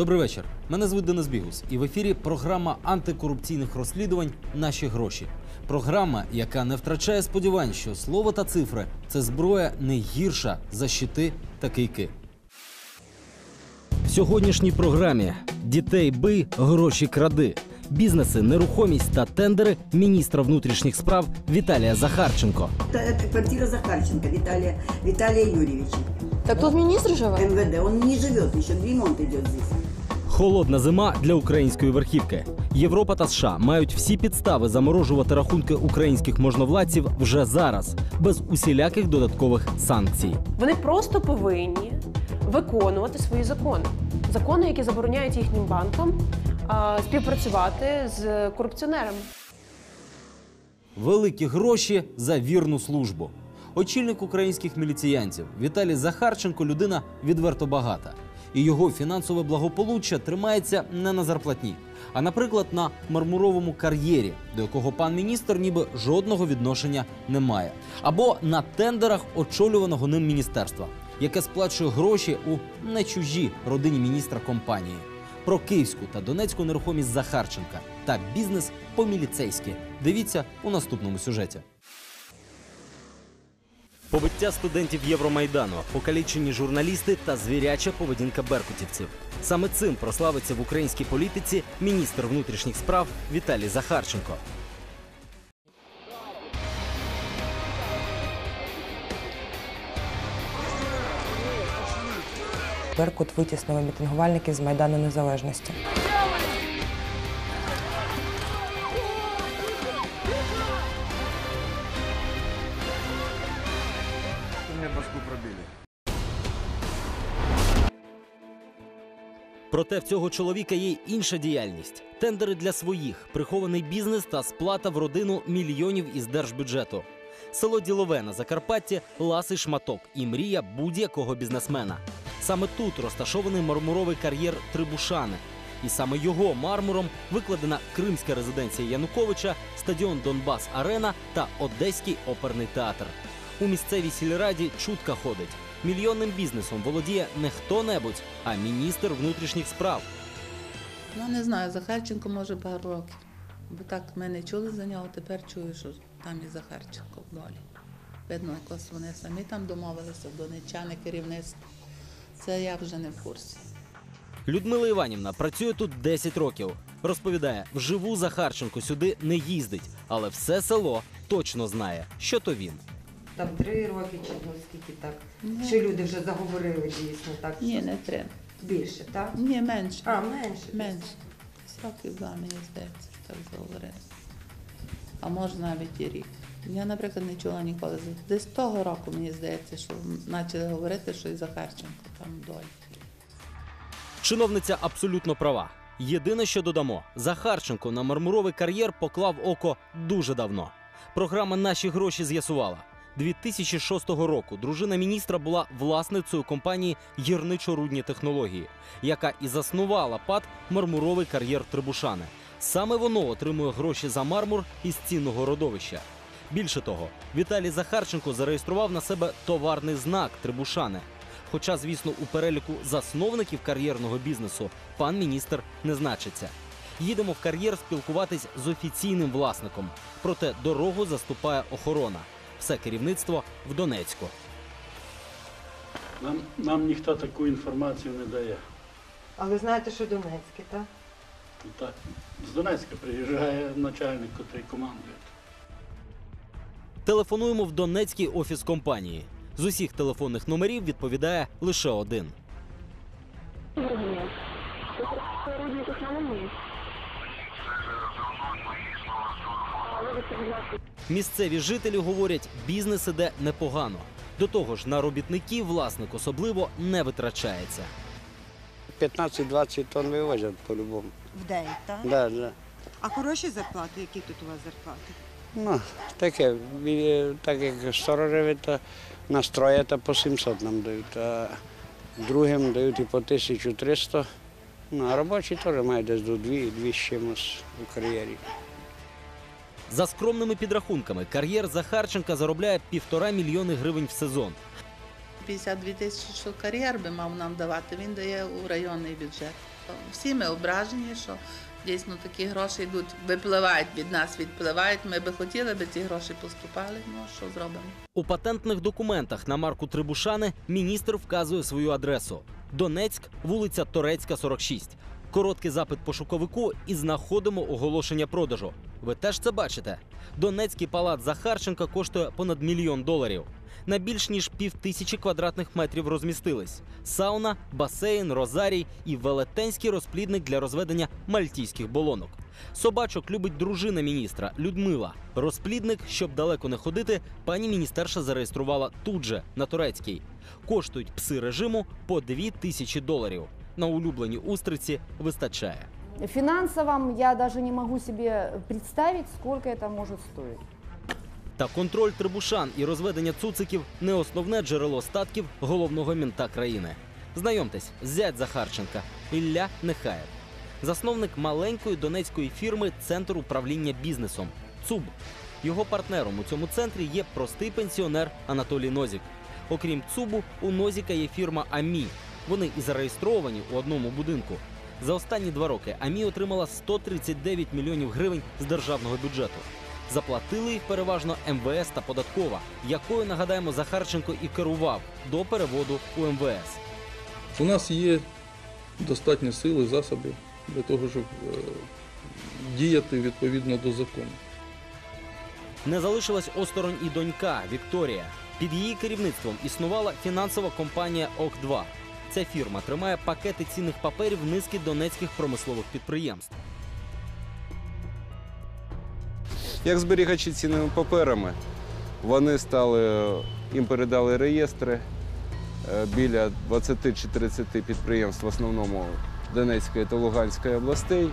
Добрий вечір. Мене звуть Денис Бігус, і в ефірі програма антикорупційних розслідувань Наші гроші. Програма, яка не втрачає сподівань, що слово та цифри це зброя не гірша за щити та кийки. В сьогоднішній програмі дітей бий, гроші кради. Бізнеси, нерухомість та тендери міністра внутрішніх справ Віталія Захарченко. Это, это квартира Захарченко Виталия, Виталия Юрьевича. Так тут міністр живе? МВД. Он не живет еще, ремонт идет здесь. Холодна зима для української верхівки. Європа та США мають всі підстави заморожувати рахунки українських можновладців вже зараз, без усіляких додаткових санкцій. Вони просто повинні виконувати свої закони. Закони, які забороняють їхнім банкам а, співпрацювати з корупціонерами. Великі гроші за вірну службу. Очільник українських міліціянців Віталій Захарченко людина відверто багата. І його фінансове благополуччя тримається не на зарплатні, а, наприклад, на мармуровому кар'єрі, до якого пан міністр ніби жодного відношення не має, або на тендерах очолюваного ним міністерства, яке сплачує гроші у не чужі родині міністра компанії. Про київську та донецьку нерухомість Захарченка та бізнес по-міліцейськи. Дивіться у наступному сюжеті. Побиття студентів Євромайдану, покалічені журналісти та звіряча поведінка беркутівців. Саме цим прославиться в українській політиці міністр внутрішніх справ Віталій Захарченко. Беркут витіснили мітингувальників з Майдану Незалежності. Проте в цього чоловіка є інша діяльність: тендери для своїх, прихований бізнес та сплата в родину мільйонів із держбюджету. Село Ділове на Закарпатті ласий шматок і мрія будь-якого бізнесмена. Саме тут розташований мармуровий кар'єр Трибушани. І саме його мармуром викладена кримська резиденція Януковича, стадіон Донбас Арена та Одеський оперний театр. У місцевій сільраді чутка ходить. Мільйонним бізнесом володіє не хто-небудь, а міністр внутрішніх справ. Ну, не знаю, Захарченко може пару років. Бо так ми не чули за нього, тепер чую, що там і Захарченко в долі. Видно, якось вони самі там домовилися, донечани, керівництво. Це я вже не в курсі. Людмила Іванівна працює тут 10 років. Розповідає, вживу Захарченко сюди не їздить, але все село точно знає, що то він. Там три роки чи ну скільки так. Ні. Що люди вже заговорили дійсно так. Ні, не три. Більше, так? Ні, менше. А, менше. Менше. З років два, мені здається, так заговорили. А може навіть і рік. Я, наприклад, не чула ніколи. Десь того року, мені здається, що почали говорити, що і Захарченко там долі. Чиновниця абсолютно права. Єдине, що додамо, Захарченко на мармуровий кар'єр поклав око дуже давно. Програма Наші гроші з'ясувала. 2006 року дружина міністра була власницею компанії Гірничо-рудні технології, яка і заснувала ПАД мармуровий кар'єр Трибушани. Саме воно отримує гроші за мармур із цінного родовища. Більше того, Віталій Захарченко зареєстрував на себе товарний знак Трибушани. Хоча, звісно, у переліку засновників кар'єрного бізнесу пан міністр не значиться. Їдемо в кар'єр спілкуватись з офіційним власником. Проте дорогу заступає охорона. Все керівництво в Донецьку. Нам, нам ніхто таку інформацію не дає. А ви знаєте, що Донецьке, так? Ну, Так, з Донецька приїжджає начальник, який командує. Телефонуємо в Донецький офіс компанії. З усіх телефонних номерів відповідає лише один. Місцеві жителі говорять, бізнес іде непогано. До того ж, на робітників власник особливо не витрачається. 15-20 тонн вивозять по-любому. В день, так? Да, да. А хороші зарплати, які тут у вас зарплати? Ну, таке, так як сторожеві, то настроє, то по 700 нам дають, а другим дають і по 1300. Ну, а робочі теж мають десь до 2, 2 з чимось у кар'єрі. За скромними підрахунками, кар'єр Захарченка заробляє півтора мільйони гривень в сезон. 252 тисячі, що кар'єр би мав нам давати, він дає у районний бюджет. Всі ми ображені, що дійсно такі гроші йдуть, випливають від нас, відпливають. Ми би хотіли, би ці гроші поступали, ну що зробимо. У патентних документах на марку Трибушани міністр вказує свою адресу: Донецьк, вулиця Торецька, 46. Короткий запит пошуковику і знаходимо оголошення продажу. Ви теж це бачите. Донецький палац Захарченка коштує понад мільйон доларів. На більш ніж півтисячі квадратних метрів розмістились сауна, басейн, розарій і велетенський розплідник для розведення мальтійських болонок. Собачок любить дружина міністра Людмила. Розплідник, щоб далеко не ходити, пані міністерша зареєструвала тут же на турецькій. Коштують пси режиму по дві тисячі доларів. На улюблені устриці вистачає. Финансово я даже не могу себе представить, сколько это может стоить. Та контроль трибушан і розведення цуциків не основне джерело статків головного мінта країни. Знайомтесь, зять Захарченка Ілля Нехаєв, засновник маленької донецької фірми Центр управління бізнесом ЦУБ. Його партнером у цьому центрі є простий пенсіонер Анатолій Нозік. Окрім ЦУБу, у Нозіка є фірма АМІ. Вони і зареєстровані у одному будинку. За останні два роки АМІ отримала 139 мільйонів гривень з державного бюджету. Заплатили їх переважно МВС та податкова, якою нагадаємо Захарченко і керував до переводу у МВС. У нас є достатньо сили, засобів для того, щоб е, діяти відповідно до закону. Не залишилась осторонь і донька Вікторія. Під її керівництвом існувала фінансова компанія ОК-2. Ця фірма тримає пакети цінних паперів низки донецьких промислових підприємств. Як зберігачі цінними паперами, вони стали, їм передали реєстри е, біля 20 чи 30 підприємств, в основному Донецької та Луганської областей,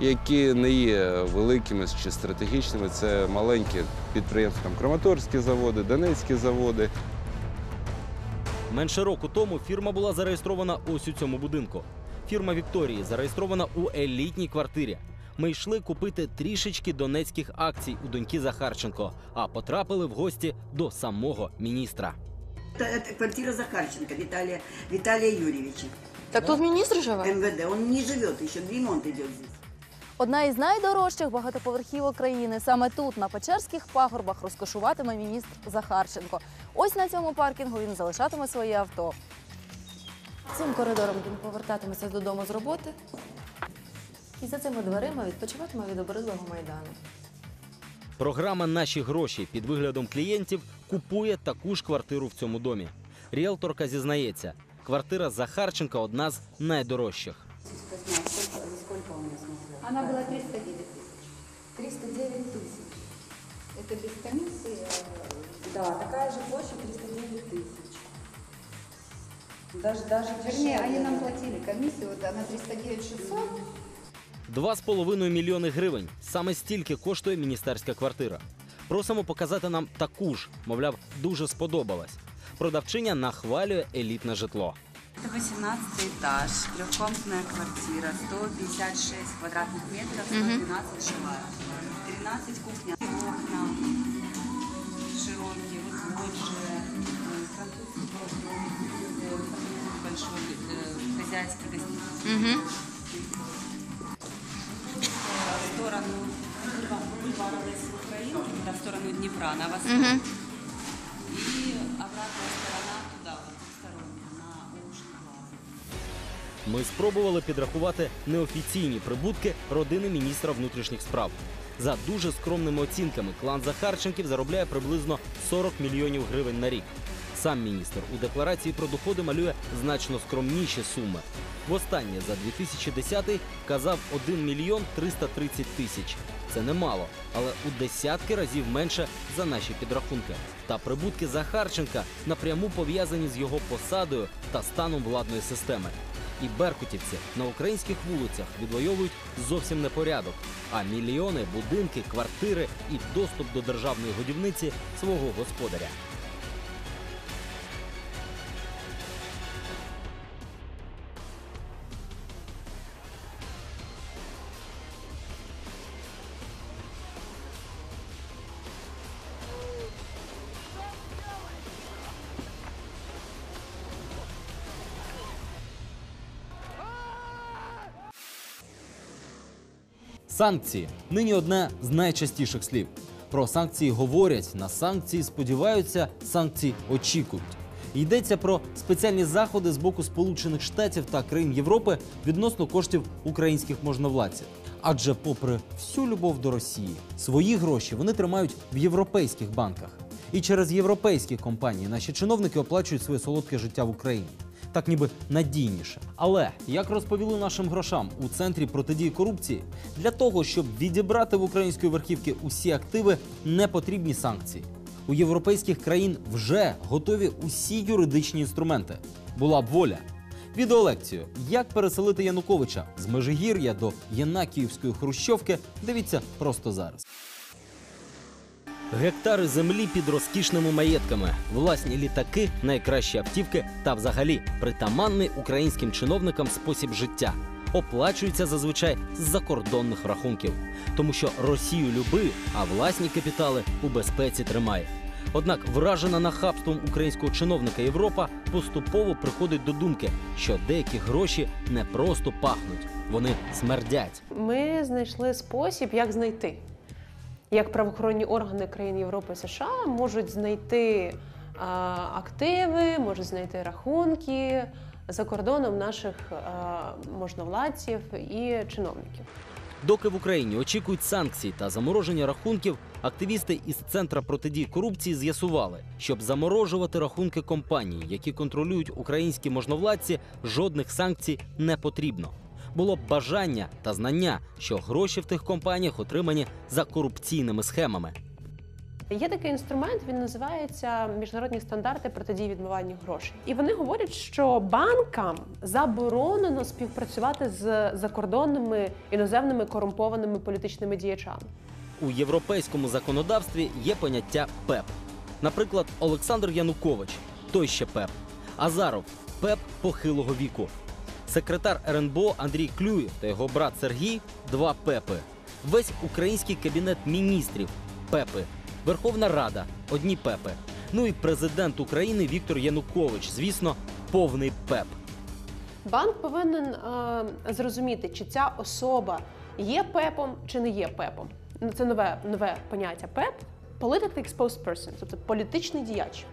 які не є великими чи стратегічними. Це маленькі підприємства, там Краматорські заводи, Донецькі заводи. Менше року тому фірма була зареєстрована ось у цьому будинку. Фірма Вікторії зареєстрована у елітній квартирі. Ми йшли купити трішечки донецьких акцій у доньки Захарченко, а потрапили в гості до самого міністра. Это, это квартира Захарченко Виталия, Виталия Юрьевича. Так тут міністр живе? МВД. Он не живет еще, ремонт идет здесь. Одна із найдорожчих багатоповерхівок країни. Саме тут, на Печерських пагорбах, розкошуватиме міністр Захарченко. Ось на цьому паркінгу він залишатиме своє авто. Цим коридором він повертатиметься додому з роботи. І за цими дверима відпочиватиме від обридливого майдану. Програма Наші гроші під виглядом клієнтів купує таку ж квартиру в цьому домі. Ріелторка зізнається, квартира Захарченка одна з найдорожчих. Она была 309 тысяч. 309 тысяч. Это без комиссии? Да, такая же площадь 309 тысяч. Даже, даже Вернее, они нам платили комиссию, вот она 309 600. Два з половиною мільйони гривень. Саме стільки коштує міністерська квартира. Просимо показати нам таку ж, мовляв, дуже сподобалась. Продавчиня нахвалює елітне житло. Это 18 этаж, трехкомнатная квартира, 156 квадратных метров, 112 жилая. 13 кухня, окна широкие, же э, французский э, большой э, хозяйский гостиница. В сторону бульвара Леси Украинки, туда, в сторону Днепра, на восток. И Ми спробували підрахувати неофіційні прибутки родини міністра внутрішніх справ. За дуже скромними оцінками, клан Захарченків заробляє приблизно 40 мільйонів гривень на рік. Сам міністр у декларації про доходи малює значно скромніші суми. Востаннє за 2010 казав 1 мільйон 330 тисяч. Це немало, але у десятки разів менше за наші підрахунки. Та прибутки Захарченка напряму пов'язані з його посадою та станом владної системи. І беркутівці на українських вулицях відвоюють зовсім не порядок, а мільйони, будинки, квартири і доступ до державної годівниці свого господаря. Санкції нині одне з найчастіших слів. Про санкції говорять, на санкції сподіваються, санкції очікують. Йдеться про спеціальні заходи з боку Сполучених Штатів та країн Європи відносно коштів українських можновладців. Адже, попри всю любов до Росії, свої гроші вони тримають в європейських банках. І через європейські компанії наші чиновники оплачують своє солодке життя в Україні. Так ніби надійніше. Але як розповіли нашим грошам у центрі протидії корупції, для того, щоб відібрати в української верхівки усі активи, не потрібні санкції. У європейських країн вже готові усі юридичні інструменти. Була б воля. Відеолекцію Як переселити Януковича з Межигір'я до Єнакіївської Хрущовки. Дивіться просто зараз. Гектари землі під розкішними маєтками, власні літаки, найкращі автівки та взагалі притаманний українським чиновникам спосіб життя. Оплачуються зазвичай з закордонних рахунків, тому що Росію люби, а власні капітали у безпеці тримає. Однак вражена нахабством українського чиновника Європа поступово приходить до думки, що деякі гроші не просто пахнуть, вони смердять. Ми знайшли спосіб, як знайти. Як правоохоронні органи країн Європи і США можуть знайти активи, можуть знайти рахунки за кордоном наших можновладців і чиновників. Доки в Україні очікують санкцій та замороження рахунків, активісти із центра протидії корупції з'ясували, щоб заморожувати рахунки компаній, які контролюють українські можновладці, жодних санкцій не потрібно. Було б бажання та знання, що гроші в тих компаніях отримані за корупційними схемами. Є такий інструмент, він називається міжнародні стандарти протидії відмиванню грошей. І вони говорять, що банкам заборонено співпрацювати з закордонними іноземними корумпованими політичними діячами. У європейському законодавстві є поняття ПЕП. Наприклад, Олександр Янукович той ще ПЕП, Азаров ПЕП похилого віку. Секретар РНБО Андрій Клюєв та його брат Сергій два ПЕПи. Весь український кабінет міністрів ПЕПи. Верховна Рада одні ПЕПи. Ну і президент України Віктор Янукович, звісно, повний ПЕП. Банк повинен е, зрозуміти, чи ця особа є ПЕПом чи не є ПЕПом. Ну, Це нове, нове поняття ПЕП Politically Exposed Person, тобто політичний діяч.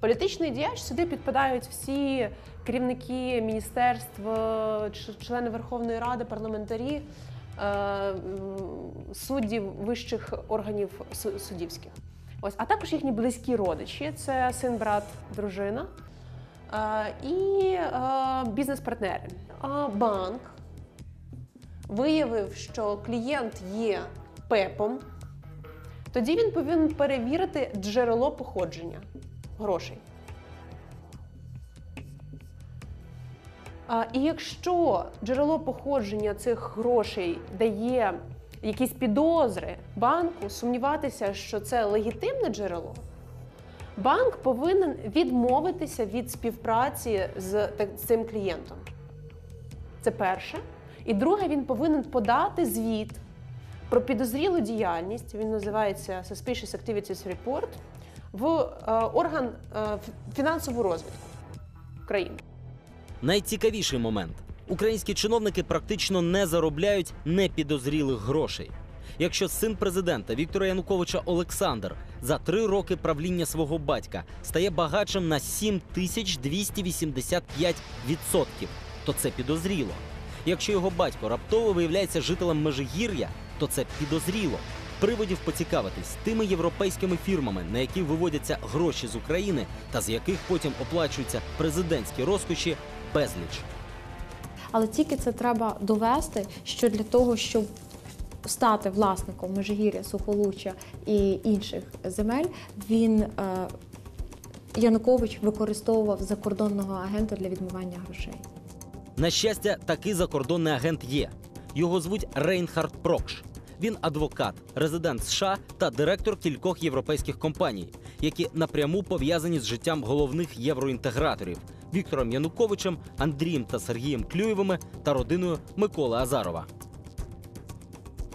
Політичний діяч сюди підпадають всі керівники міністерств, члени Верховної Ради, парламентарі, е, м, суддів вищих органів су- суддівських. Ось, а також їхні близькі родичі це син, брат, дружина е, і е, бізнес-партнери. Банк виявив, що клієнт є ПЕПом, тоді він повинен перевірити джерело походження грошей. І якщо джерело походження цих грошей дає якісь підозри банку, сумніватися, що це легітимне джерело, банк повинен відмовитися від співпраці з цим клієнтом. Це перше. І друге, він повинен подати звіт про підозрілу діяльність. Він називається Suspicious Activities Report в е, орган е, фінансову розвідку країни. Найцікавіший момент: українські чиновники практично не заробляють непідозрілих грошей. Якщо син президента Віктора Януковича Олександр за три роки правління свого батька стає багатшим на 7285%, то це підозріло. Якщо його батько раптово виявляється жителем Межигір'я, то це підозріло. Приводів поцікавитись тими європейськими фірмами, на які виводяться гроші з України та з яких потім оплачуються президентські розкоші, безліч. Але тільки це треба довести, що для того, щоб стати власником Межигір'я, Сухолуччя і інших земель, він е, Янукович використовував закордонного агента для відмивання грошей. На щастя, такий закордонний агент є. Його звуть Рейнхард Прокш. Він адвокат, резидент США та директор кількох європейських компаній, які напряму пов'язані з життям головних євроінтеграторів Віктором Януковичем, Андрієм та Сергієм Клюєвими та родиною Миколи Азарова.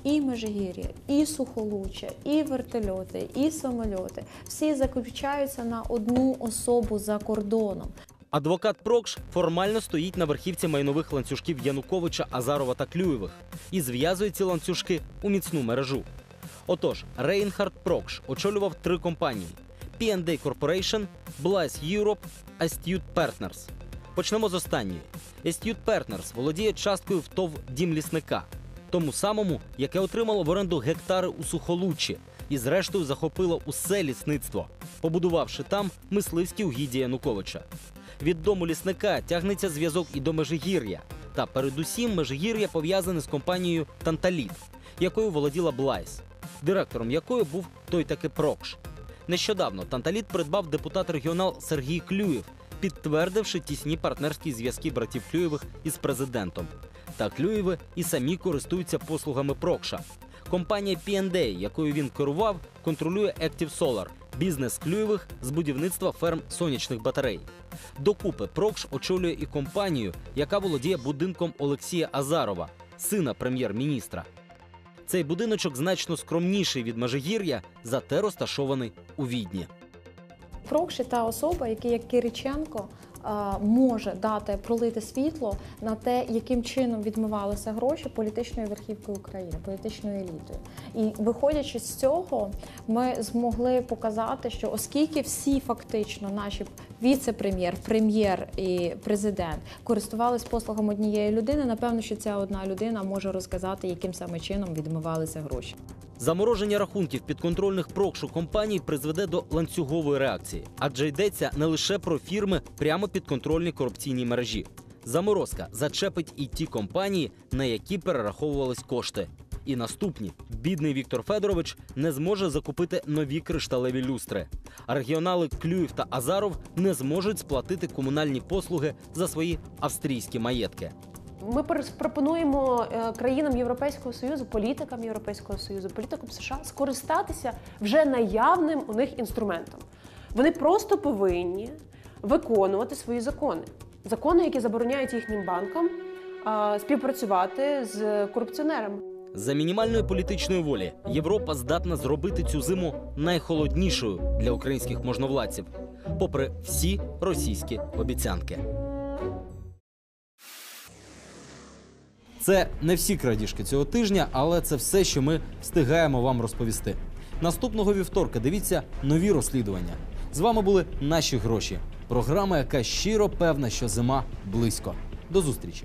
І Межигір'я, і Сухолуччя, і вертольоти, і самольоти всі заключаються на одну особу за кордоном. Адвокат Прокш формально стоїть на верхівці майнових ланцюжків Януковича, Азарова та Клюєвих і зв'язує ці ланцюжки у міцну мережу. Отож, Рейнхард Прокш очолював три компанії: P&A Corporation, Blythe Europe, Astute Partners. Почнемо з останньої. Astute Partners володіє часткою в ТОВ Дім лісника, тому самому, яке отримало в оренду гектари у Сухолуччі і зрештою захопило усе лісництво, побудувавши там мисливські угіддя Януковича. Від дому лісника тягнеться зв'язок і до Межигір'я. Та передусім Межигір'я пов'язане з компанією Танталіт, якою володіла Блайс, директором якої був той таки Прокш. Нещодавно Танталіт придбав депутат регіонал Сергій Клюєв, підтвердивши тісні партнерські зв'язки братів Клюєвих із президентом. Та Клюєви і самі користуються послугами Прокша. Компанія P&A, якою він керував, контролює Active Solar – бізнес Клюєвих з будівництва ферм сонячних батарей. Докупи Прокш очолює і компанію, яка володіє будинком Олексія Азарова, сина прем'єр-міністра. Цей будиночок значно скромніший від Межигір'я, зате розташований у Відні. Прокші та особа, який як Кириченко може дати пролити світло на те, яким чином відмивалися гроші політичною верхівкою України, політичною елітою. І виходячи з цього, ми змогли показати, що оскільки всі фактично наші віце-прем'єр, прем'єр і президент користувались послугами однієї людини, напевно, що ця одна людина може розказати, яким саме чином відмивалися гроші. Замороження рахунків підконтрольних прокшу компаній призведе до ланцюгової реакції, адже йдеться не лише про фірми прямо підконтрольній корупційній мережі. Заморозка зачепить і ті компанії, на які перераховувались кошти. І наступні бідний Віктор Федорович не зможе закупити нові кришталеві люстри. А регіонали Клюєв та Азаров не зможуть сплатити комунальні послуги за свої австрійські маєтки. Ми пропонуємо е, країнам Європейського Союзу, політикам Європейського Союзу, політикам США скористатися вже наявним у них інструментом. Вони просто повинні виконувати свої закони. Закони, які забороняють їхнім банкам співпрацювати з корупціонерами. За мінімальної політичної волі Європа здатна зробити цю зиму найхолоднішою для українських можновладців, попри всі російські обіцянки. Це не всі крадіжки цього тижня, але це все, що ми встигаємо вам розповісти. Наступного вівторка дивіться нові розслідування. З вами були наші гроші. Програма, яка щиро певна, що зима близько. До зустрічі.